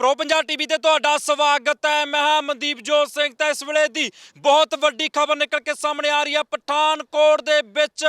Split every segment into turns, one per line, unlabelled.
Pro Punjab TV ਤੇ ਤੁਹਾਡਾ ਸਵਾਗਤ ਹੈ। ਮੈਂ ਹਾਂ ਮਨਦੀਪ ਜੋਤ ਸਿੰਘ ਤਾਂ ਇਸ ਵੇਲੇ ਦੀ ਬਹੁਤ ਵੱਡੀ ਖਬਰ ਨਿਕਲ ਕੇ ਸਾਹਮਣੇ ਆ ਰਹੀ ਹੈ। ਪਠਾਨਕੋਟ ਦੇ ਵਿੱਚ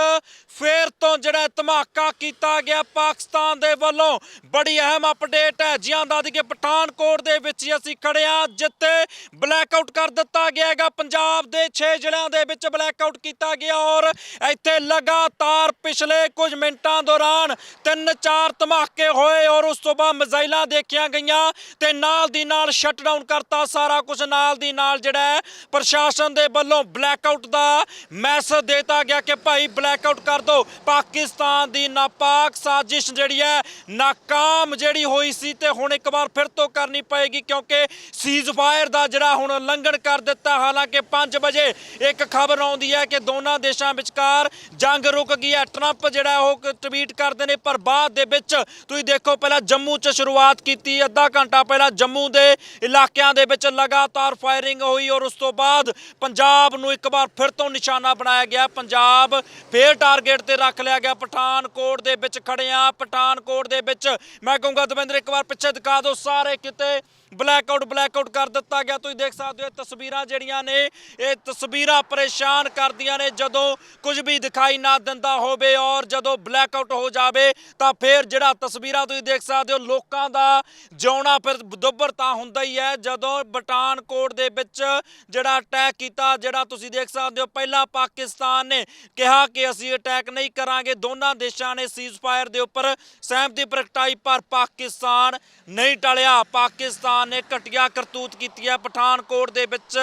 ਫੇਰ ਤੋਂ ਜਿਹੜਾ ਧਮਾਕਾ ਕੀਤਾ ਗਿਆ, ਪਾਕਿਸਤਾਨ ਦੇ ਵੱਲੋਂ ਬੜੀ ਅਹਿਮ ਅਪਡੇਟ ਹੈ। ਜਿਹਾਂ ਦਾ ਕਿ ਪਠਾਨਕੋਟ ਦੇ ਵਿੱਚ ਹੀ ਅਸੀਂ ਖੜੇ ਹਾਂ, ਜਿੱਥੇ ਬਲੈਕ ਆਊਟ ਕਰ ਦਿੱਤਾ ਗਿਆ ਹੈਗਾ। ਪੰਜਾਬ ਦੇ 6 ਜ਼ਿਲ੍ਹਿਆਂ ਦੇ ਵਿੱਚ ਬਲੈਕ ਆਊਟ ਕੀਤਾ ਗਿਆ ਔਰ ਇੱਥੇ ਲਗਾਤਾਰ ਪਿਛਲੇ ਕੁਝ ਮਿੰਟਾਂ ਦੌਰਾਨ ਤਿੰਨ ਚਾਰ ਧਮਾਕੇ ਹੋਏ ਔਰ ਉਸ ਤੋਂ ਬਾਅਦ ਮਿਜ਼ਾਈਲਾਂ ਦੇਖੀਆਂ ਗਈਆਂ। ਤੇ ਨਾਲ ਦੀ ਨਾਲ ਸ਼ਟਡਾਊਨ ਕਰਤਾ ਸਾਰਾ ਕੁਝ ਨਾਲ ਦੀ ਨਾਲ ਜਿਹੜਾ ਪ੍ਰਸ਼ਾਸਨ ਦੇ ਵੱਲੋਂ ਬਲੈਕਆਊਟ ਦਾ ਮੈਸੇਜ ਦੇਤਾ ਗਿਆ ਕਿ ਭਾਈ ਬਲੈਕਆਊਟ ਕਰ ਦਿਓ ਪਾਕਿਸਤਾਨ ਦੀ ਨਾਪਾਕ ਸਾਜ਼ਿਸ਼ ਜਿਹੜੀ ਹੈ, ਨਾਕਾਮ ਜਿਹੜੀ ਹੋਈ ਸੀ ਤੇ ਹੁਣ ਇੱਕ ਵਾਰ ਫਿਰ ਤੋਂ ਕਰਨੀ ਪਏਗੀ ਕਿਉਂਕਿ ਸੀਜ਼ ਫਾਇਰ ਦਾ ਜਿਹੜਾ ਹੁਣ ਉਲੰਘਣ ਕਰ ਦਿੱਤਾ। ਹਾਲਾਂਕਿ 5 ਵਜੇ ਇੱਕ ਖਬਰ ਆਉਂਦੀ ਹੈ ਕਿ ਦੋਨਾਂ ਦੇਸ਼ਾਂ ਵਿਚਕਾਰ ਜੰਗ ਰੁਕ ਗਈ ਹੈ। ਟਰੰਪ ਜਿਹੜਾ ਉਹ ਟਵੀਟ ਕਰਦੇ ਨੇ, ਪਰ ਬਾਅਦ ਦੇ ਵਿੱਚ ਤੁਸੀਂ ਦੇਖੋ, ਪਹਿਲਾਂ ਜੰਮੂ 'ਚ ਸ਼ੁਰੂਆਤ ਕੀਤੀ, ਅੱਧਾ ਘੰਟਾ ਪਹਿਲਾਂ ਜੰਮੂ ਦੇ ਇਲਾਕਿਆਂ ਦੇ ਵਿੱਚ ਲਗਾਤਾਰ ਫਾਇਰਿੰਗ ਹੋਈ ਔਰ ਉਸ ਤੋਂ ਬਾਅਦ ਪੰਜਾਬ ਨੂੰ ਇੱਕ ਵਾਰ ਫਿਰ ਤੋਂ ਨਿਸ਼ਾਨਾ ਬਣਾਇਆ ਗਿਆ। ਪੰਜਾਬ ਫੇਰ ਟਾਰਗੇਟ ਤੇ ਰੱਖ ਲਿਆ ਗਿਆ। ਪਠਾਨਕੋਟ ਦੇ ਵਿੱਚ ਖੜਿਆ ਪਠਾਨਕੋਟ ਦੇ ਵਿੱਚ ਮੈਂ ਕਹੂੰਗਾ ਦਵਿੰਦਰ, ਇੱਕ ਵਾਰ ਪਿੱਛੇ ਦਿਖਾ ਦਿਓ। ਸਾਰੇ ਕਿਤੇ ਬਲੈਕਆਊਟ ਬਲੈਕਆਊਟ ਕਰ ਦਿੱਤਾ ਗਿਆ। ਤੁਸੀਂ ਦੇਖ ਸਕਦੇ ਹੋ ਇਹ ਤਸਵੀਰਾਂ ਜਿਹੜੀਆਂ ਨੇ, ਇਹ ਤਸਵੀਰਾਂ ਪਰੇਸ਼ਾਨ ਕਰਦੀਆਂ ਨੇ। ਜਦੋਂ ਕੁਝ ਵੀ ਦਿਖਾਈ ਨਾ ਦਿੰਦਾ ਹੋਵੇ ਔਰ ਜਦੋਂ ਬਲੈਕਆਊਟ ਹੋ ਜਾਵੇ ਤਾਂ ਫਿਰ ਜਿਹੜਾ ਤਸਵੀਰਾਂ ਤੁਸੀਂ ਦੇਖ ਸਕਦੇ ਹੋ, ਲੋਕਾਂ ਦਾ ਜਿਉਣਾ ਫਿਰ ਦੁੱਬਰ ਤਾਂ ਹੁੰਦਾ ਹੀ ਹੈ, ਜਦੋਂ ਬਟਾਨਕੋਟ ਦੇ ਵਿੱਚ ਜਿਹੜਾ ਅਟੈਕ ਕੀਤਾ, ਜਿਹੜਾ ਤੁਸੀਂ ਦੇਖ ਸਕਦੇ ਹੋ, ਪਹਿਲਾਂ ਪਾਕਿਸਤਾਨ ਨੇ ਕਿਹਾ ਕਿ ਅਸੀਂ ਅਟੈਕ ਨਹੀਂ ਕਰਾਂਗੇ, ਦੋਨਾਂ ਦੇਸ਼ਾਂ ਨੇ ਸੀਜ਼ਫਾਇਰ ਦੇ ਉੱਪਰ ਸਹਿਮਤੀ ਪ੍ਰਗਟਾਈ, ਪਰ ਪਾਕਿਸਤਾਨ ਨਹੀਂ ਟਲਿਆ। ਪਾਕਿਸਤਾਨ ਨੇ ਘਟੀਆ ਕਰਤੂਤ ਕੀਤੀ ਹੈ। ਪਠਾਨਕੋਟ ਦੇ ਵਿੱਚ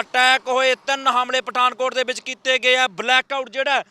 ਅਟੈਕ ਹੋਏ, ਤਿੰਨ ਹਮਲੇ ਪਠਾਨਕੋਟ ਦੇ ਵਿੱਚ ਕੀਤੇ ਗਏ ਆ ਬਲੈਕਆਊਟ ਜਿਹੜਾ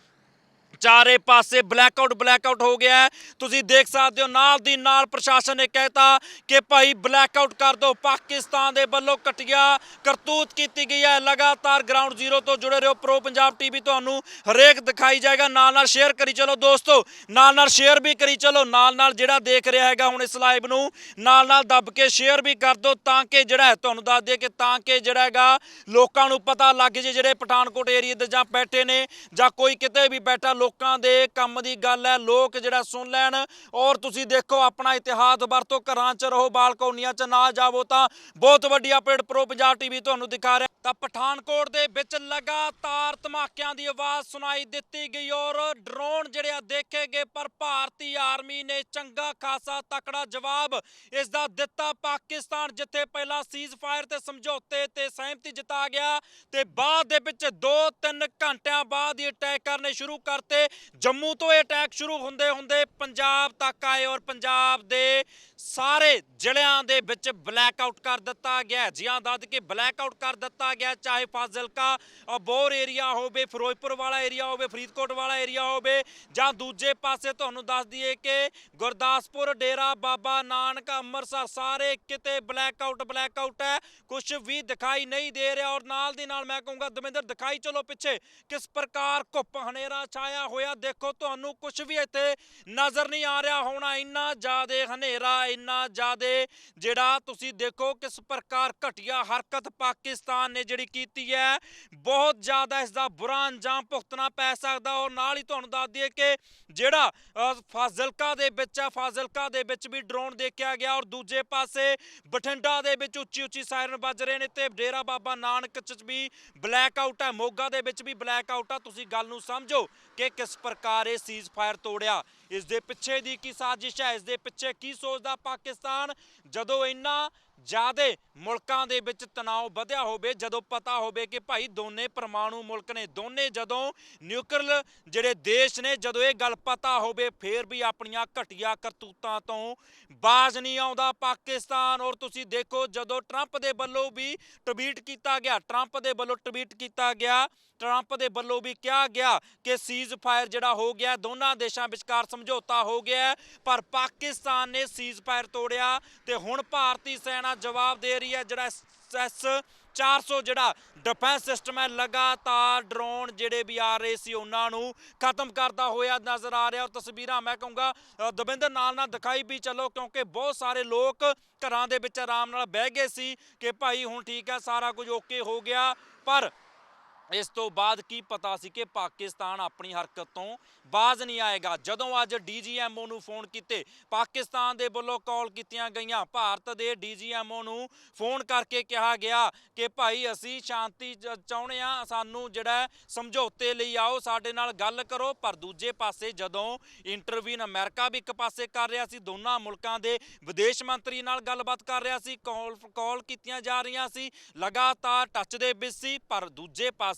ਚਾਰੇ ਪਾਸੇ ਬਲੈਕ ਆਊਟ ਬਲੈਕ ਆਊਟ ਹੋ ਗਿਆ ਤੁਸੀਂ ਦੇਖ ਸਕਦੇ ਹੋ, ਨਾਲ ਦੀ ਨਾਲ ਪ੍ਰਸ਼ਾਸਨ ਨੇ ਕਹਿਤਾ ਕਿ ਭਾਈ ਬਲੈਕ ਆਊਟ ਕਰ ਦਿਓ। ਪਾਕਿਸਤਾਨ ਦੇ ਵੱਲੋਂ ਘਟੀਆ ਕਰਤੂਤ ਕੀਤੀ ਗਈ ਹੈ। ਲਗਾਤਾਰ ਗਰਾਊਂਡ ਜ਼ੀਰੋ ਤੋਂ ਜੁੜੇ ਰਹੋ। ਪ੍ਰੋ ਪੰਜਾਬ ਟੀਵੀ ਤੁਹਾਨੂੰ ਹਰੇਕ ਦਿਖਾਈ ਜਾਏਗਾ। ਨਾਲ ਨਾਲ ਸ਼ੇਅਰ ਕਰੀ ਚਲੋ ਦੋਸਤੋ। ਨਾਲ ਨਾਲ ਸ਼ੇਅਰ ਵੀ ਕਰੀ ਚਲੋ। ਨਾਲ ਨਾਲ ਜਿਹੜਾ ਦੇਖ ਰਿਹਾ ਹੈਗਾ ਹੁਣ ਇਸ ਲਾਈਵ ਨੂੰ, ਨਾਲ ਨਾਲ ਦੱਬ ਕੇ ਸ਼ੇਅਰ ਵੀ ਕਰ ਦਿਓ ਤਾਂ ਕਿ ਜਿਹੜਾ ਹੈ, ਤੁਹਾਨੂੰ ਦੱਸ ਦਈਏ ਕਿ ਤਾਂ ਕਿ ਜਿਹੜਾ ਹੈਗਾ, ਲੋਕਾਂ ਨੂੰ ਪਤਾ ਲੱਗ ਜੇ ਜਿਹੜੇ ਪਠਾਨਕੋਟ ਏਰੀਆ ਦੇ ਜਾਂ ਬੈਠੇ ਨੇ ਜਾਂ ਕੋਈ ਕਿਤੇ ਵੀ ਬੈਠਾ ਲੋਕਾਂ ਦੇ ਕੰਮ ਦੀ ਗੱਲ ਹੈ, ਲੋਕ ਜਿਹੜਾ ਸੁਣ ਲੈਣ। ਔਰ ਤੁਸੀਂ ਦੇਖੋ, ਆਪਣਾ ਇਤਿਹਾਸ ਵਰਤੋ, ਘਰਾਂ 'ਚ ਰਹੋ, ਬਾਲਕੋਨੀਆਂ 'ਚ ਨਾ ਜਾਵੋ ਤਾਂ ਬਹੁਤ ਵੱਡੀ ਅਪਡੇਟ ਪ੍ਰੋ ਪੰਜਾਬ ਟੀਵੀ ਤੁਹਾਨੂੰ ਦਿਖਾ ਰਿਹਾ। ਤਾਂ ਪਠਾਨਕੋਟ ਦੇ ਵਿੱਚ ਲਗਾਤਾਰ ਧਮਾਕਿਆਂ ਦੀ ਆਵਾਜ਼ ਸੁਣਾਈ ਦਿੱਤੀ ਗਈ ਔਰ ਡਰੋਨ ਜਿਹੜੇ ਆ ਦੇਖੇ ਗਏ ਪਰ ਭਾਰਤੀ ਆਰਮੀ ਨੇ ਚੰਗਾ ਖਾਸਾ ਤਕੜਾ ਜਵਾਬ ਇਸ ਦਾ ਦਿੱਤਾ ਪਾਕਿਸਤਾਨ, ਜਿੱਥੇ ਪਹਿਲਾਂ ਸੀਜ਼ ਫਾਇਰ ਤੇ ਸਮਝੌਤੇ ਤੇ ਸਹਿਮਤੀ ਜਤਾ ਗਿਆ ਤੇ ਬਾਅਦ ਦੇ ਵਿੱਚ 2-3 ਘੰਟਿਆਂ ਬਾਅਦ ਹੀ ਅਟੈਕ ਕਰਨੇ ਸ਼ੁਰੂ ਕਰਤੇ। ਜੰਮੂ ਤੋਂ ਇਹ ਅਟੈਕ ਸ਼ੁਰੂ ਹੁੰਦੇ ਹੁੰਦੇ ਪੰਜਾਬ ਤੱਕ ਆਏ ਔਰ ਪੰਜਾਬ ਦੇ ਸਾਰੇ ਜ਼ਿਲ੍ਹਿਆਂ ਦੇ ਵਿੱਚ ਬਲੈਕ ਆਊਟ ਕਰ ਦਿੱਤਾ ਗਿਆ ਜਿਹਾਂ ਦੱਦ ਬਲੈਕ ਆਊਟ ਕਰ ਦਿੱਤਾ ਗਿਆ ਚਾਹੇ ਫਾਜ਼ਿਲਕਾ ਅਬੋਰ ਏਰੀਆ ਹੋਵੇ, ਫਿਰੋਜ਼ਪੁਰ ਵਾਲਾ ਏਰੀਆ ਹੋਵੇ, ਫਰੀਦਕੋਟ ਵਾਲਾ ਏਰੀਆ ਹੋਵੇ ਜਾਂ ਦੂਜੇ ਪਾਸੇ ਤੁਹਾਨੂੰ ਦੱਸ ਦਈਏ ਕਿ ਗੁਰਦਾਸਪੁਰ, ਡੇਰਾ ਬਾਬਾ ਨਾਨਕ, ਅੰਮ੍ਰਿਤਸਰ ਸਾਰੇ ਕਿਤੇ ਬਲੈਕ ਆਊਟ ਬਲੈਕ ਆਊਟ ਹੈ। ਕੁਝ ਵੀ ਦਿਖਾਈ ਨਹੀਂ ਦੇ ਰਿਹਾ ਔਰ ਨਾਲ ਦੀ ਨਾਲ ਮੈਂ ਕਹੂੰਗਾ, ਦਵਿੰਦਰ, ਦਿਖਾਈ ਚਲੋ ਪਿੱਛੇ, ਕਿਸ ਪ੍ਰਕਾਰ ਘੁੱਪ ਹਨੇਰਾ ਛਾਇਆ ਹੋਇਆ ਦੇਖੋ, ਤੁਹਾਨੂੰ ਕੁਝ ਵੀ ਇੱਥੇ ਨਜ਼ਰ ਨਹੀਂ ਆ ਰਿਹਾ ਹੋਣਾ, ਇੰਨਾ ਜ਼ਿਆਦਾ ਹਨੇਰਾ ਇੰਨਾ ਜ਼ਿਆਦੇ ਜਿਹੜਾ ਤੁਸੀਂ ਦੇਖੋ ਕਿਸ ਪ੍ਰਕਾਰ ਘਟੀਆ ਹਰਕਤ ਪਾਕਿਸਤਾਨ ਨੇ ਜਿਹੜੀ ਕੀਤੀ ਹੈ, ਬਹੁਤ ਜ਼ਿਆਦਾ ਇਸ ਦਾ ਬੁਰਾ ਅੰਜਾਮ ਭੁਗਤਣਾ ਪੈ ਸਕਦਾ ਔਰ ਨਾਲ ਹੀ ਤੁਹਾਨੂੰ ਦੱਸ ਦਈਏ ਕਿ ਜਿਹੜਾ ਫਾਜ਼ਿਲਕਾ ਦੇ ਵਿੱਚ ਹੈ, ਫਾਜ਼ਿਲਕਾ ਦੇ ਵਿੱਚ ਵੀ ਡਰੋਨ ਦੇਖਿਆ ਗਿਆ ਔਰ ਦੂਜੇ ਪਾਸੇ ਬਠਿੰਡਾ ਦੇ ਵਿੱਚ ਉੱਚੀ ਉੱਚੀ ਸਾਇਰਨ ਵੱਜ ਰਹੇ ਨੇ ਤੇ ਡੇਰਾ ਬਾਬਾ ਨਾਨਕ ਚ ਵੀ ਬਲੈਕ ਆਊਟ ਹੈ, ਮੋਗਾ ਦੇ ਵਿੱਚ ਵੀ ਬਲੈਕ ਆਊਟ ਆ। ਤੁਸੀਂ ਗੱਲ ਨੂੰ ਸਮਝੋ ਕਿ ਕਿਸ ਪ੍ਰਕਾਰ ਇਹ ਸੀਜ਼ ਫਾਇਰ ਤੋੜਿਆ। ਇਸ ਦੇ ਪਿੱਛੇ ਦੀ ਕੀ ਸਾਜ਼ਿਸ਼ ਹੈ? ਇਸ ਦੇ ਪਿੱਛੇ ਕੀ ਸੋਚਦਾ ਪਾਕਿਸਤਾਨ? ਜਦੋਂ ਇੰਨਾ ਜਿਆਦੇ ਮੁਲਕਾਂ ਦੇ ਵਿੱਚ ਤਣਾਅ ਵਧਿਆ ਹੋਵੇ, ਜਦੋਂ ਪਤਾ ਹੋਵੇ ਕਿ ਭਾਈ ਦੋਨੇ ਪਰਮਾਣੂ ਮੁਲਕ ਨੇ, ਦੋਨੇ ਜਦੋਂ ਨਿਊਕਲੀਅਰ ਜਿਹੜੇ ਦੇਸ਼ ਨੇ, ਜਦੋਂ ਇਹ ਗੱਲ ਪਤਾ ਹੋਵੇ, ਫੇਰ ਵੀ ਆਪਣੀਆਂ ਘਟੀਆ ਕਰਤੂਤਾਂ ਤੋਂ ਬਾਜ਼ ਨਹੀਂ ਆਉਂਦਾ ਪਾਕਿਸਤਾਨ। ਔਰ ਤੁਸੀਂ ਦੇਖੋ, ਜਦੋਂ ਟਰੰਪ ਦੇ ਵੱਲੋਂ ਵੀ ਟਵੀਟ ਕੀਤਾ ਗਿਆ ਟਰੰਪ ਦੇ ਵੱਲੋਂ ਟਵੀਟ ਕੀਤਾ ਗਿਆ ਟਰੰਪ ਦੇ ਵੱਲੋਂ ਵੀ ਕਿਹਾ ਗਿਆ ਕਿ ਸੀਜ਼ ਫਾਇਰ ਜਿਹੜਾ ਹੋ ਗਿਆ, ਦੋਨਾਂ ਦੇਸ਼ਾਂ ਵਿਚਕਾਰ ਸਮਝੌਤਾ ਹੋ ਗਿਆ ਪਰ ਪਾਕਿਸਤਾਨ ਨੇ ਸੀਜ਼ ਫਾਇਰ ਤੋੜਿਆ ਤੇ ਹੁਣ ਭਾਰਤੀ ਸੈਨਾ ਜਵਾਬ ਦੇ ਰਹੀ ਹੈ ਜਿਹੜਾ ਐਸ 400 ਜਿਹੜਾ ਡਿਫੈਂਸ ਸਿਸਟਮ ਹੈ, ਲਗਾਤਾਰ ਡਰੋਨ ਜਿਹੜੇ ਵੀ ਆ ਰਹੇ ਸੀ ਉਹਨਾਂ ਨੂੰ ਖਤਮ ਕਰਦਾ ਹੋਇਆ ਨਜ਼ਰ ਆ ਰਿਹਾ ਉਹ ਤਸਵੀਰਾਂ ਮੈਂ ਕਹੂੰਗਾ ਦਵਿੰਦਰ ਨਾਲ ਨਾਲ ਦਿਖਾਈ ਵੀ ਚੱਲੋ ਕਿਉਂਕਿ ਬਹੁਤ ਸਾਰੇ ਲੋਕ ਘਰਾਂ ਦੇ ਵਿੱਚ ਆਰਾਮ ਨਾਲ ਬਹਿ ਗਏ ਸੀ ਕਿ ਭਾਈ ਹੁਣ ਠੀਕ ਹੈ, ਸਾਰਾ ਕੁਝ ਓਕੇ ਹੋ ਗਿਆ, ਪਰ ਇਸ ਤੋਂ ਬਾਅਦ ਕੀ ਪਤਾ ਸੀ ਕਿ ਪਾਕਿਸਤਾਨ ਆਪਣੀ ਹਰਕਤ ਤੋਂ ਬਾਜ਼ ਨਹੀਂ ਆਏਗਾ? ਜਦੋਂ ਅੱਜ ਡੀਜੀਐਮਓ ਨੂੰ ਫੋਨ ਕੀਤੇ, ਪਾਕਿਸਤਾਨ ਦੇ ਵੱਲੋਂ ਕਾਲ ਕੀਤੀਆਂ ਗਈਆਂ। ਭਾਰਤ ਦੇ ਡੀਜੀਐਮਓ ਨੂੰ ਫੋਨ ਕਰਕੇ ਕਿਹਾ ਗਿਆ ਕਿ ਭਾਈ ਅਸੀਂ ਸ਼ਾਂਤੀ ਚ- ਚਾਹੁੰਦੇ ਆ ਸਾਨੂੰ ਜਿਹੜਾ ਸਮਝੌਤੇ ਲਈ ਆਓ, ਸਾਡੇ ਨਾਲ ਗੱਲ ਕਰੋ। ਪਰ ਦੂਜੇ ਪਾਸੇ ਜਦੋਂ ਇੰਟਰਵਿਊਨ ਅਮਰੀਕਾ ਵੀ ਇੱਕ ਪਾਸੇ ਕਰ ਰਿਹਾ ਸੀ, ਦੋਨਾਂ ਮੁਲਕਾਂ ਦੇ ਵਿਦੇਸ਼ ਮੰਤਰੀ ਨਾਲ ਗੱਲਬਾਤ ਕਰ ਰਿਹਾ ਸੀ, ਕਾਲ ਕਾਲ ਕੀਤੀਆਂ ਜਾ ਰਹੀਆਂ ਸੀ, ਲਗਾਤਾਰ ਟੱਚ ਦੇ ਵਿੱਚ ਸੀ, ਪਰ ਦੂਜੇ ਪਾਸੇ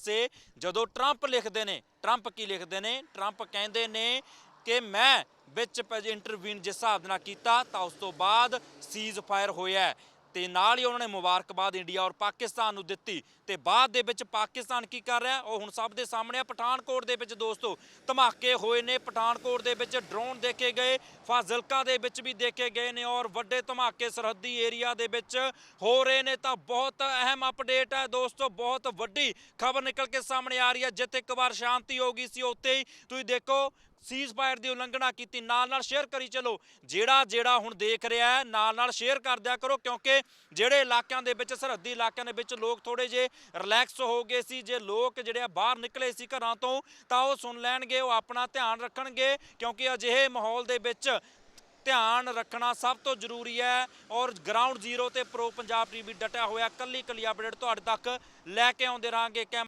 ਜਦੋਂ ਟਰੰਪ ਲਿਖਦੇ ਨੇ, ਟਰੰਪ ਕੀ ਲਿਖਦੇ ਨੇ? ਟਰੰਪ ਕਹਿੰਦੇ ਨੇ ਕਿ ਮੈਂ ਵਿੱਚ ਇੰਟਰਵਿਊਨ ਜਿਸ ਹਿਸਾਬ ਨਾਲ ਕੀਤਾ ਤਾਂ ਉਸ ਤੋਂ ਬਾਅਦ ਸੀਜ਼ ਫਾਇਰ ਹੋਇਆ ਤੇ ਨਾਲ ਹੀ ਉਹਨਾਂ ਨੇ ਮੁਬਾਰਕਬਾਦ ਇੰਡੀਆ ਔਰ ਪਾਕਿਸਤਾਨ ਨੂੰ ਦਿੱਤੀ। ਤੇ ਬਾਅਦ ਦੇ ਵਿੱਚ ਪਾਕਿਸਤਾਨ ਕੀ ਕਰ ਰਿਹਾ? ਉਹ ਹੁਣ ਸਭ ਦੇ ਸਾਹਮਣੇ ਆ। ਪਠਾਨਕੋਟ ਦੇ ਵਿੱਚ ਦੋਸਤੋ, ਧਮਾਕੇ ਹੋਏ ਨੇ। ਪਠਾਨਕੋਟ ਦੇ ਵਿੱਚ ਡਰੋਨ ਦੇਖੇ ਗਏ। ਫਾਜ਼ਿਲਕਾ ਦੇ ਵਿੱਚ ਵੀ ਦੇਖੇ ਗਏ ਨੇ ਔਰ ਵੱਡੇ ਧਮਾਕੇ ਸਰਹੱਦੀ ਏਰੀਆ ਦੇ ਵਿੱਚ ਹੋ ਰਹੇ ਨੇ। ਤਾਂ ਬਹੁਤ ਅਹਿਮ ਅਪਡੇਟ ਹੈ ਦੋਸਤੋ, ਬਹੁਤ ਵੱਡੀ ਖਬਰ ਨਿਕਲ ਕੇ ਸਾਹਮਣੇ ਆ ਰਹੀ ਹੈ। ਜਿੱਥੇ ਇੱਕ ਵਾਰ ਸ਼ਾਂਤੀ ਹੋ ਗਈ ਸੀ, ਉੱਥੇ ਹੀ ਤੁਸੀਂ ਦੇਖੋ ਸੀਜ਼ ਫਾਇਰ ਦੀ ਉਲੰਘਣਾ ਕੀਤੀ, ਨਾਲ ਨਾਲ ਸ਼ੇਅਰ ਕਰੀ ਚਲੋ। ਜਿਹੜਾ ਜਿਹੜਾ ਹੁਣ ਦੇਖ ਰਿਹਾ ਹੈ, ਨਾਲ ਨਾਲ ਸ਼ੇਅਰ ਕਰ ਦਿਆ ਕਰੋ, ਕਿਉਂਕਿ ਜਿਹੜੇ ਇਲਾਕਿਆਂ ਦੇ ਵਿੱਚ, ਸਰਹੱਦੀ ਇਲਾਕਿਆਂ ਦੇ ਵਿੱਚ ਲੋਕ ਥੋੜੇ ਜੇ ਰਿਲੈਕਸ ਹੋ ਗਏ ਸੀ, ਜੇ ਲੋਕ ਜਿਹੜੇ ਆ ਬਾਹਰ ਨਿਕਲੇ ਸੀ ਘਰਾਂ ਤੋਂ, ਤਾਂ ਉਹ ਸੁਣ ਲੈਣਗੇ, ਉਹ ਆਪਣਾ ਧਿਆਨ ਰੱਖਣਗੇ, ਕਿਉਂਕਿ ਅਜਿਹੇ ਮਾਹੌਲ ਦੇ ਵਿੱਚ ਧਿਆਨ ਰੱਖਣਾ ਸਭ ਤੋਂ ਜ਼ਰੂਰੀ ਹੈ। ਔਰ ਗਰਾਊਂਡ ਜ਼ੀਰੋ ਤੇ ਪ੍ਰੋ ਪੰਜਾਬ ਟੀਵੀ ਡਟਿਆ ਹੋਇਆ ਕੱਲੀ ਕੱਲੀ ਅਪਡੇਟ ਤੁਹਾਡੇ ਤੱਕ ਲੈ ਕੇ ਆਉਂਦੇ ਰਹਾਂਗੇ। ਕੈਮ